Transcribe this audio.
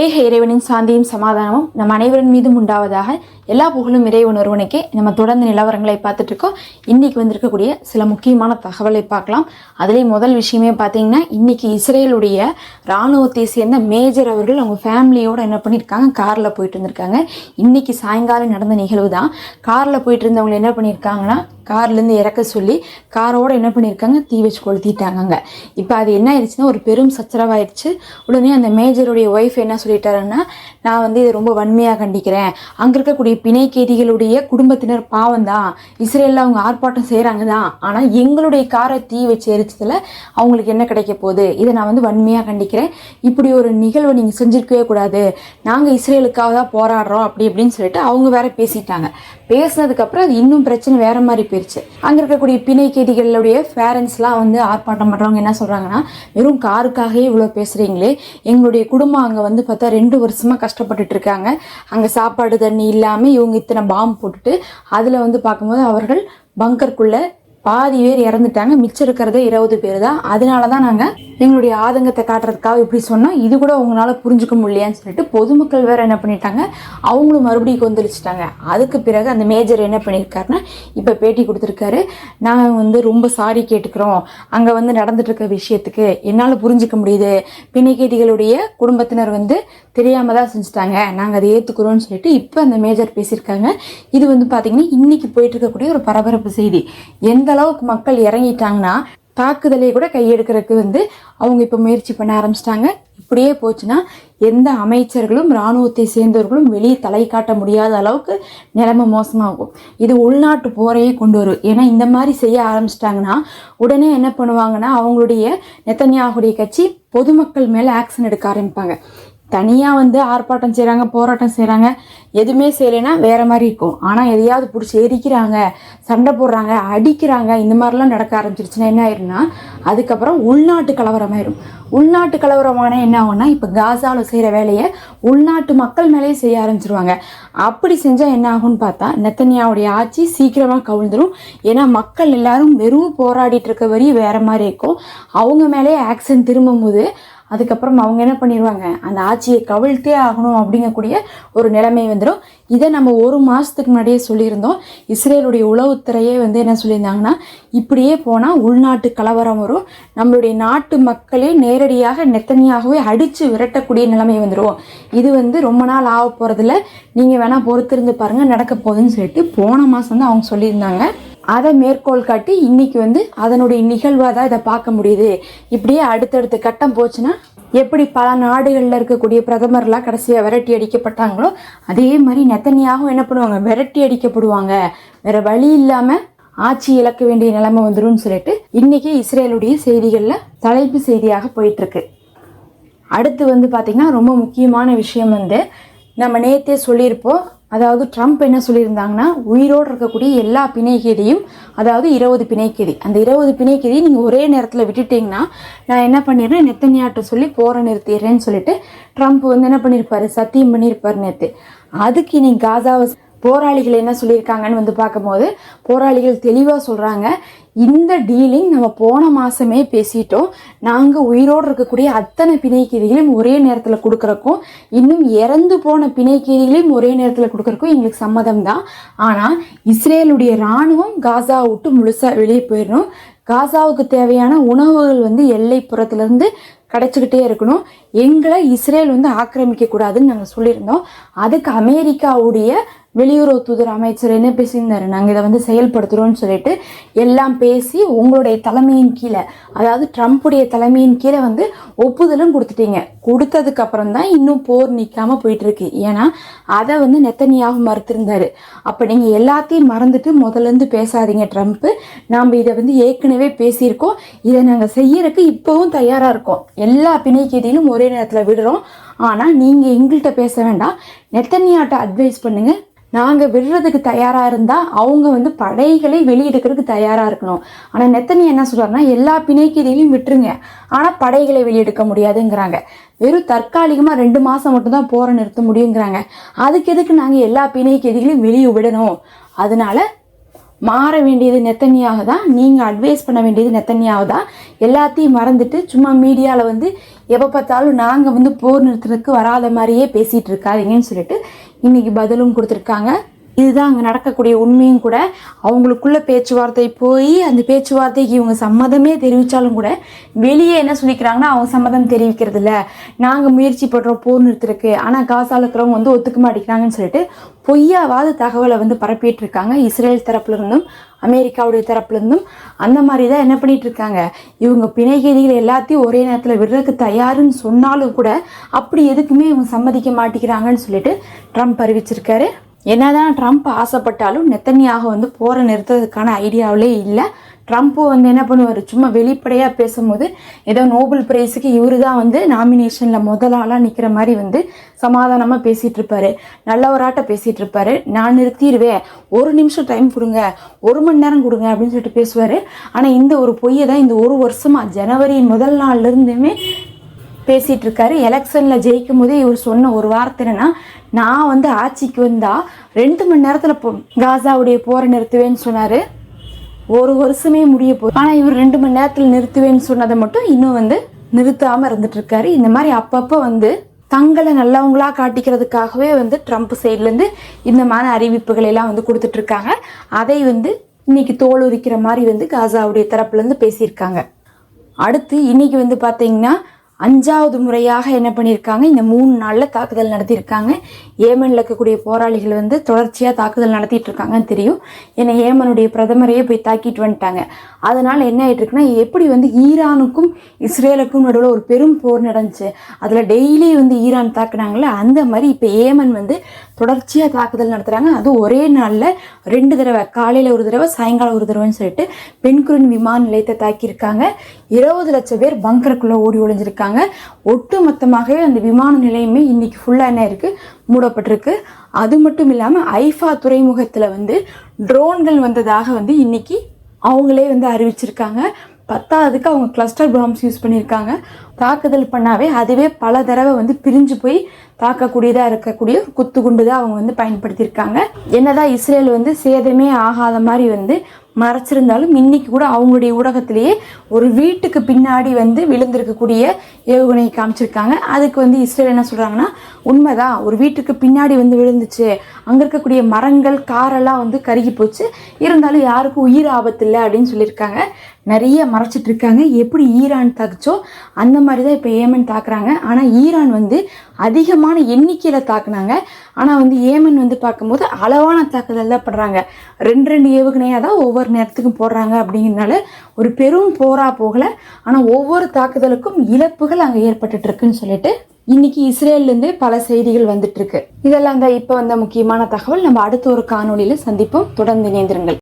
ஏக இறைவனின் சாந்தியும் சமாதானமும் நம் அனைவரின் மீதும் உண்டாவதாக எல்லா புகழும் இறைவன் ஒருவனுக்கே நம்ம தொடர்ந்து நிலவரங்களை பார்த்துட்டு இருக்கோம் இன்னைக்கு வந்திருக்கக்கூடிய சில முக்கியமான தகவலை பார்க்கலாம். அதுலேயும் முதல் விஷயமே பார்த்தீங்கன்னா இன்னைக்கு இஸ்ரேலுடைய இராணுவத்தை சேர்ந்த மேஜர் அவர்கள் அவங்க ஃபேமிலியோட என்ன பண்ணியிருக்காங்க? காரில் போயிட்டு இருந்திருக்காங்க இன்னைக்கு சாயங்காலம் நடந்த நிகழ்வு தான் காரில் போயிட்டு இருந்தவங்க என்ன பண்ணியிருக்காங்கன்னா கார்லேருந்து இறக்க சொல்லி காரோட என்ன பண்ணியிருக்காங்க? தீ வச்சு கொளுத்திட்டாங்க இப்போ அது என்ன ஆயிடுச்சுன்னா ஒரு பெரும் சச்சரவாயிடுச்சு. உடனே அந்த மேஜருடைய ஒய்ஃப் என்ன சொல்லிட்டாருன்னா நான் வந்து இதை ரொம்ப வன்மையாக கண்டிக்கிறேன். அங்கே இருக்கக்கூடிய பிணைக்கேதிகளுடைய குடும்பத்தினர் பாவம் தான் இஸ்ரேலில் அவங்க ஆர்ப்பாட்டம் செய்கிறாங்க தான் ஆனால் எங்களுடைய காரை தீ வச்சு எரிச்சதில் அவங்களுக்கு என்ன கிடைக்க போகுது? இதை நான் வந்து வன்மையாக கண்டிக்கிறேன். இப்படி ஒரு நிகழ்வை நீங்கள் செஞ்சிருக்கவே கூடாது. நாங்கள் இஸ்ரேலுக்காக தான் போராடுறோம் அப்படி இப்படின்னு சொல்லிட்டு அவங்க வேற பேசிட்டாங்க. பேசினதுக்கப்புறம் அது இன்னும் பிரச்சனை வேற மாதிரி போயிடுச்சு அங்கே இருக்கக்கூடிய பிணைக்கேதிகளுடைய பேரண்ட்ஸ்லாம் வந்து ஆர்ப்பாட்டம் பண்ணுறவங்க என்ன சொல்கிறாங்கன்னா வெறும் காருக்காகவே இவ்வளோ பேசுகிறீங்களே எங்களுடைய குடும்பம் அங்கே வந்து பார்த்தா ரெண்டு வருஷமாக கஷ்டப்பட்டுட்டு இருக்காங்க. அங்கே சாப்பாடு தண்ணி இல்லாமல் இவங்க இத்தனை பாம்பு போட்டுட்டு அதில் வந்து பார்க்கும்போது அவர்கள் பங்கருக்குள்ளே பாதி பேர் இறந்துட்டாங்க. மிச்சம் இருக்கிறதே இருபது பேர் தான் அதனால தான் நாங்கள் எங்களுடைய ஆதங்கத்தை காட்டுறதுக்காக இப்படி சொன்னோம். இது கூட உங்களால் புரிஞ்சுக்க முடியலையான்னு சொல்லிட்டு பொதுமக்கள் வேற என்ன பண்ணிட்டாங்க? அவங்களும் மறுபடியும் கொந்தளிச்சிட்டாங்க. அதுக்கு பிறகு அந்த மேஜர் என்ன பண்ணியிருக்காருன்னா இப்போ பேட்டி கொடுத்துருக்காரு. நாங்கள் வந்து ரொம்ப சாரி கேட்டுக்கிறோம். அங்கே வந்து நடந்துட்டுருக்க விஷயத்துக்கு என்னால் புரிஞ்சுக்க முடியுது. பிணைக்கேட்டிகளுடைய குடும்பத்தினர் வந்து தெரியாமல் தான் செஞ்சுட்டாங்க. நாங்கள் அதை ஏற்றுக்கிறோம்னு சொல்லிட்டு இப்போ அந்த மேஜர் பேசியிருக்காங்க. இது வந்து பார்த்தீங்கன்னா இன்றைக்கி போயிட்டு இருக்கக்கூடிய ஒரு பரபரப்பு செய்தி. எந்த அளவுக்கு மக்கள் இறங்கிட்டாங்கன்னா தாக்குதலை கூட கையெடுக்கிறதுக்கு வந்து அவங்க இப்போ முயற்சி பண்ண ஆரம்பிச்சிட்டாங்க. இப்படியே போச்சுன்னா எந்த அமைச்சர்களும் இராணுவத்தை சேர்ந்தவர்களும் வெளியே தலை காட்ட முடியாத அளவுக்கு நிலைமை மோசமாகும். இது உள்நாட்டு போரையே கொண்டு வரும். ஏன்னா இந்த மாதிரி செய்ய ஆரம்பிச்சிட்டாங்கன்னா உடனே என்ன பண்ணுவாங்கன்னா அவங்களுடைய நெத்தன்யாகுடைய கட்சி பொதுமக்கள் மேலே ஆக்ஷன் எடுக்க ஆரம்பிப்பாங்க. தனியாக வந்து ஆர்ப்பாட்டம் செய்கிறாங்க போராட்டம் செய்கிறாங்க எதுவுமே செய்யலைன்னா வேறு மாதிரி இருக்கும். ஆனால் எதையாவது பிடிச்சி எரிக்கிறாங்க சண்டை போடுறாங்க அடிக்கிறாங்க இந்த மாதிரிலாம் நடக்க ஆரம்பிச்சிருச்சுன்னா என்ன ஆயிரும்னா அதுக்கப்புறம் உள்நாட்டு கலவரமாயிரும். உள்நாட்டு கலவரமான என்ன ஆகும்னா இப்போ காசாவில் செய்கிற வேலையை உள்நாட்டு மக்கள் மேலேயே செய்ய ஆரம்பிச்சிருவாங்க. அப்படி செஞ்சால் என்ன ஆகும்னு பார்த்தா நெத்தனியாவுடைய ஆட்சி சீக்கிரமாக கவிழ்ந்துடும் ஏன்னா மக்கள் எல்லாரும் வெறும் போராடிட்டு இருக்க வரையும் வேற மாதிரி இருக்கும். அவங்க மேலேயே ஆக்ஷன் திரும்பும்போது அதுக்கப்புறம் அவங்க என்ன பண்ணிடுவாங்க அந்த ஆட்சியை கவிழ்த்தே ஆகணும் அப்படிங்கக்கூடிய ஒரு நிலைமை வந்துடும் இதை நம்ம ஒரு மாதத்துக்கு முன்னாடியே சொல்லியிருந்தோம். இஸ்ரேலுடைய உளவுத்துறையே வந்து என்ன சொல்லியிருந்தாங்கன்னா இப்படியே போனால் உள்நாட்டு கலவரம் வரும். நம்மளுடைய நாட்டு மக்களே நேரடியாக நெத்தனியாகவே அடித்து விரட்டக்கூடிய நிலைமை வந்துடும் இது வந்து ரொம்ப நாள் ஆக போகிறதில்ல நீங்கள் வேணால் பொறுத்திருந்து பாருங்கள் நடக்க போகுதுன்னு சொல்லிட்டு போன மாதம் தான் அவங்க சொல்லியிருந்தாங்க. அதை மேற்கோள் காட்டி இன்னைக்கு வந்து அதனுடைய நிகழ்வாக தான் இதை பார்க்க முடியுது. இப்படியே அடுத்தடுத்த கட்டம் போச்சுன்னா எப்படி பல நாடுகளில் இருக்கக்கூடிய பிரதமர்லாம் கடைசியாக விரட்டி அடிக்கப்பட்டாங்களோ அதே மாதிரி நெத்தனியாகவும் என்ன பண்ணுவாங்க? விரட்டி அடிக்கப்படுவாங்க. வேற வழி இல்லாமல் ஆட்சி இழக்க வேண்டிய நிலைமை வந்துடும் சொல்லிட்டு இன்னைக்கு இஸ்ரேலுடைய செய்திகளில் தலைப்பு செய்தியாக போயிட்டு இருக்கு அடுத்து வந்து பார்த்திங்கன்னா ரொம்ப முக்கியமான விஷயம் வந்து நம்ம நேத்தே சொல்லியிருப்போம் அதாவது ட்ரம்ப் என்ன சொல்லியிருந்தாங்கன்னா உயிரோடு இருக்கக்கூடிய எல்லா பிணைக்கைதையும் அதாவது இருபது பிணைக்கதி அந்த இருபது பிணைக்கைதியை நீங்கள் ஒரே நேரத்தில் விட்டுட்டீங்கன்னா நான் என்ன பண்ணிடுறேன்? நெத்தனியாட்ட சொல்லி போரை நிறுத்திடுறேன்னு சொல்லிட்டு ட்ரம்ப் வந்து என்ன பண்ணியிருப்பாரு சத்தியம் பண்ணியிருப்பார் நேற்று அதுக்கு நீ காசாவை போராளிகள் என்ன சொல்லியிருக்காங்கன்னு வந்து பார்க்கும்போது போராளிகள் தெளிவாக சொல்கிறாங்க இந்த டீலிங் நம்ம போன மாதமே பேசிட்டோம் நாங்கள் உயிரோடு இருக்கக்கூடிய அத்தனை பிணைக்கீதிகளையும் ஒரே நேரத்தில் கொடுக்குறக்கும் இன்னும் இறந்து போன பிணைக்கீதிகளையும் ஒரே நேரத்தில் கொடுக்குறக்கும் எங்களுக்கு சம்மதம் தான் ஆனால் இஸ்ரேலுடைய இராணுவம் காசா விட்டு முழுசாக வெளியே போயிடணும். காசாவுக்கு தேவையான உணவுகள் வந்து எல்லைப்புறத்துலேருந்து கிடைச்சிக்கிட்டே இருக்கணும். எங்களை இஸ்ரேல் வந்து ஆக்கிரமிக்க கூடாதுன்னு நாங்கள் சொல்லியிருந்தோம். அதுக்கு அமெரிக்காவுடைய வெளியுறவு தூதர் அமைச்சர் என்ன பேசியிருந்தாரு? நாங்கள் இதை வந்து செயல்படுத்துகிறோம்னு சொல்லிட்டு எல்லாம் பேசி உங்களுடைய தலைமையின் கீழே அதாவது ட்ரம்ப்புடைய தலைமையின் கீழே வந்து ஒப்புதலும் கொடுத்துட்டீங்க. கொடுத்ததுக்கு அப்புறம் தான் இன்னும் போர் நிற்காம போயிட்டுருக்கு. ஏன்னா அதை வந்து நெத்தனியாக மறுத்திருந்தாரு. அப்போ நீங்கள் எல்லாத்தையும் மறந்துட்டு முதல்ல இருந்து பேசாதீங்க ட்ரம்ப்பு. நாம் இதை வந்து ஏற்கனவே பேசியிருக்கோம். இதை நாங்கள் செய்யறதுக்கு இப்போவும் தயாராக இருக்கோம். எல்லா பிணைக்கேதியிலும் ஒரே நேரத்தில் விடுறோம். ஆனால் நீங்கள் எங்கள்கிட்ட பேச வேண்டாம். நெத்தனியாட்ட அட்வைஸ் பண்ணுங்கள் நாங்கள் விடுறதுக்கு தயாராக இருந்தால் அவங்க வந்து படைகளை வெளியெடுக்கிறதுக்கு தயாராக இருக்கணும். ஆனால் நெத்தனி என்ன சொல்கிறாருன்னா எல்லா பிணைக்கீதிகளையும் விட்டுருங்க. ஆனால் படைகளை வெளியெடுக்க முடியாதுங்கிறாங்க. வெறும் தற்காலிகமாக ரெண்டு மாதம் மட்டும்தான் போரை நிறுத்த முடியுங்கிறாங்க. அதுக்கு எதுக்கு நாங்கள் எல்லா பிணைக்கீதிகளையும் வெளியே விடணும்? அதனால மாற வேண்டியது நெத்தனியாக தான் நீங்கள் அட்வைஸ் பண்ண வேண்டியது நெத்தனியாக தான் எல்லாத்தையும் மறந்துட்டு சும்மா மீடியாவில் வந்து எப்போ பார்த்தாலும் நாங்கள் வந்து போர் நிறுத்துறதுக்கு வராத மாதிரியே பேசிகிட்டு இருக்காதிங்கன்னு சொல்லிட்டு இன்றைக்கி பதிலும் கொடுத்துருக்காங்க. இதுதான் அங்கே நடக்கக்கூடிய உண்மையும் கூட. அவங்களுக்குள்ள பேச்சுவார்த்தை போய் அந்த பேச்சுவார்த்தைக்கு இவங்க சம்மதமே தெரிவித்தாலும் கூட வெளியே என்ன சொல்லிக்கிறாங்கன்னா அவங்க சம்மதம் தெரிவிக்கிறது இல்லை நாங்கள் முயற்சி பண்ணுறோம் போர் நிறுத்திருக்கு. ஆனால் காசால இருக்கிறவங்க வந்து ஒத்துக்க மாட்டேங்கிறாங்கன்னு சொல்லிட்டு பொய்யாவாத தகவலை வந்து பரப்பிட்டு இருக்காங்க இஸ்ரேல் தரப்புல இருந்தும் அமெரிக்காவுடைய தரப்புலேருந்தும் அந்த மாதிரி தான் என்ன பண்ணிட்டு இருக்காங்க இவங்க பிணைகேதிகள் எல்லாத்தையும் ஒரே நேரத்தில் விடுறதுக்கு தயாருன்னு சொன்னாலும் கூட அப்படி எதுக்குமே இவங்க சம்மதிக்க மாட்டேங்கிறாங்கன்னு சொல்லிட்டு ட்ரம்ப் அறிவிச்சிருக்காரு. என்னதான் ட்ரம்ப் ஆசைப்பட்டாலும் நெத்தனியாக வந்து போரை நிறுத்துறதுக்கான ஐடியாவிலே இல்லை. ட்ரம்ப்பு வந்து என்ன பண்ணுவார்? சும்மா வெளிப்படையாக பேசும்போது ஏதோ நோபல் பிரைஸுக்கு இவரு தான் வந்து நாமினேஷனில் முதல் ஆளாக நிற்கிற மாதிரி வந்து சமாதானமாக பேசிகிட்டு இருப்பாரு நல்லவராட்ட பேசிகிட்டு இருப்பாரு நான் நிறுத்திடுவேன் ஒரு நிமிஷம் டைம் கொடுங்க. ஒரு மணி நேரம் கொடுங்க அப்படின்னு சொல்லிட்டு பேசுவார். ஆனால் இந்த ஒரு பொய்யை தான் இந்த ஒரு வருஷமாக ஜனவரி முதல் நாள்லேருந்துமே பேசிகிட்டு இருக்காரு எலெக்ஷனில் ஜெயிக்கும் போதே இவர் சொன்ன ஒரு வார்த்தை என்னன்னா நான் வந்து ஆட்சிக்கு வந்தால் ரெண்டு மணி நேரத்தில் போ காசாவுடைய போரை நிறுத்துவேன்னு சொன்னார். ஒரு வருஷமே முடிய போகுது. ஆனால் இவர் ரெண்டு மணி நேரத்தில் நிறுத்துவேன்னு சொன்னதை மட்டும் இன்னும் வந்து நிறுத்தாமல் இருந்துட்டு இருக்காரு இந்த மாதிரி அப்பப்போ வந்து தங்களை நல்லவங்களா காட்டிக்கிறதுக்காகவே வந்து ட்ரம்ப் சைட்லேருந்து இந்த மாதிரி அறிவிப்புகள் எல்லாம் வந்து கொடுத்துட்ருக்காங்க அதை வந்து இன்னைக்கு தோல் உரிக்கிற மாதிரி வந்து காசாவுடைய தரப்புலேருந்து பேசியிருக்காங்க. அடுத்து இன்னைக்கு வந்து பார்த்தீங்கன்னா அஞ்சாவது முறையாக என்ன பண்ணியிருக்காங்க இந்த மூணு நாளில் தாக்குதல் நடத்தியிருக்காங்க. ஏமனில் இருக்கக்கூடிய போராளிகள் வந்து தொடர்ச்சியாக தாக்குதல் நடத்திட்டு இருக்காங்கன்னு தெரியும். ஏன்னா ஏமனுடைய பிரதமரையே போய் தாக்கிட்டு வந்துட்டாங்க. அதனால் என்ன ஆகிட்டு இருக்குன்னா எப்படி வந்து ஈரானுக்கும் இஸ்ரேலுக்கும் நடுவில் ஒரு பெரும் போர் நடந்துச்சு. அதில் டெய்லி வந்து ஈரான் தாக்குனாங்களே அந்த மாதிரி இப்போ ஏமன் வந்து தொடர்ச்சியாக தாக்குதல் நடத்துகிறாங்க அதுவும் ஒரே நாளில் ரெண்டு தடவை காலையில் ஒரு தடவை சாயங்காலம் ஒரு தடவைன்னு சொல்லிட்டு பெண்குரன் விமான நிலையத்தை தாக்கியிருக்காங்க. இருபது லட்சம் பேர் பங்கருக்குள்ளே ஓடி ஒழிஞ்சிருக்காங்க ஒட்டு மொத்தமாகவே அந்த விமான நிலையமே இன்னைக்கு ஃபுல்லாக என்ன இருக்குது மூடப்பட்டிருக்கு. அது மட்டும் இல்லாமல் ஐஃபா துறைமுகத்தில் வந்து ட்ரோன்கள் வந்ததாக வந்து இன்னைக்கு அவங்களே வந்து அறிவிச்சிருக்காங்க. பத்தாவதுக்கு அவங்க கிளஸ்டர் பாம்ஸ் யூஸ் பண்ணியிருக்காங்க. தாக்குதல் பண்ணாவே அதுவே பல தடவை வந்து பிரிஞ்சு போய் தாக்கக்கூடியதாக இருக்கக்கூடிய குத்து குண்டு தான் அவங்க வந்து பயன்படுத்தியிருக்காங்க. என்னதான் இஸ்ரேல் வந்து சேதமே ஆகாத மாதிரி வந்து மறைச்சிருந்தாலும் இன்னைக்கு கூட அவங்களுடைய ஊடகத்திலேயே ஒரு வீட்டுக்கு பின்னாடி வந்து விழுந்திருக்கக்கூடிய ஏவுகணை காமிச்சிருக்காங்க. அதுக்கு வந்து இஸ்ரேல் என்ன சொல்கிறாங்கன்னா உண்மைதான் ஒரு வீட்டுக்கு பின்னாடி வந்து விழுந்துச்சு. அங்கே இருக்கக்கூடிய மரங்கள் காரெல்லாம் வந்து கருகி போச்சு இருந்தாலும் யாருக்கும் உயிர் ஆபத்து இல்லை அப்படின்னு சொல்லியிருக்காங்க. நிறைய மறைச்சிட்டு இருக்காங்க. எப்படி ஈரான் தாக்குச்சோ அந்த மாதிரி தான் இப்போ ஏமன் தாக்குறாங்க. ஆனால் ஈரான் வந்து அதிகமான எண்ணிக்கையில் தாக்குனாங்க. ஆனால் வந்து ஏமன் வந்து பார்க்கும்போது அளவான தாக்குதல் தான் படுறாங்க ரெண்டு ரெண்டு ஏவுகணையாக தான் ஒவ்வொரு நேரத்துக்கும் போடுறாங்க அப்படிங்கிறனால ஒரு பெரும் போரா போகலை. ஆனால் ஒவ்வொரு தாக்குதலுக்கும் இழப்புகள் அங்கே ஏற்பட்டுட்ருக்குன்னு சொல்லிட்டு இன்னைக்கு இஸ்ரேல்லேருந்து பல செய்திகள் வந்துட்டு இருக்கு. இதெல்லாம் தான் இப்போ வந்த முக்கியமான தகவல். நம்ம அடுத்த ஒரு காணொலியில் சந்திப்போம். தொடர்ந்து இணைந்திருங்கள்.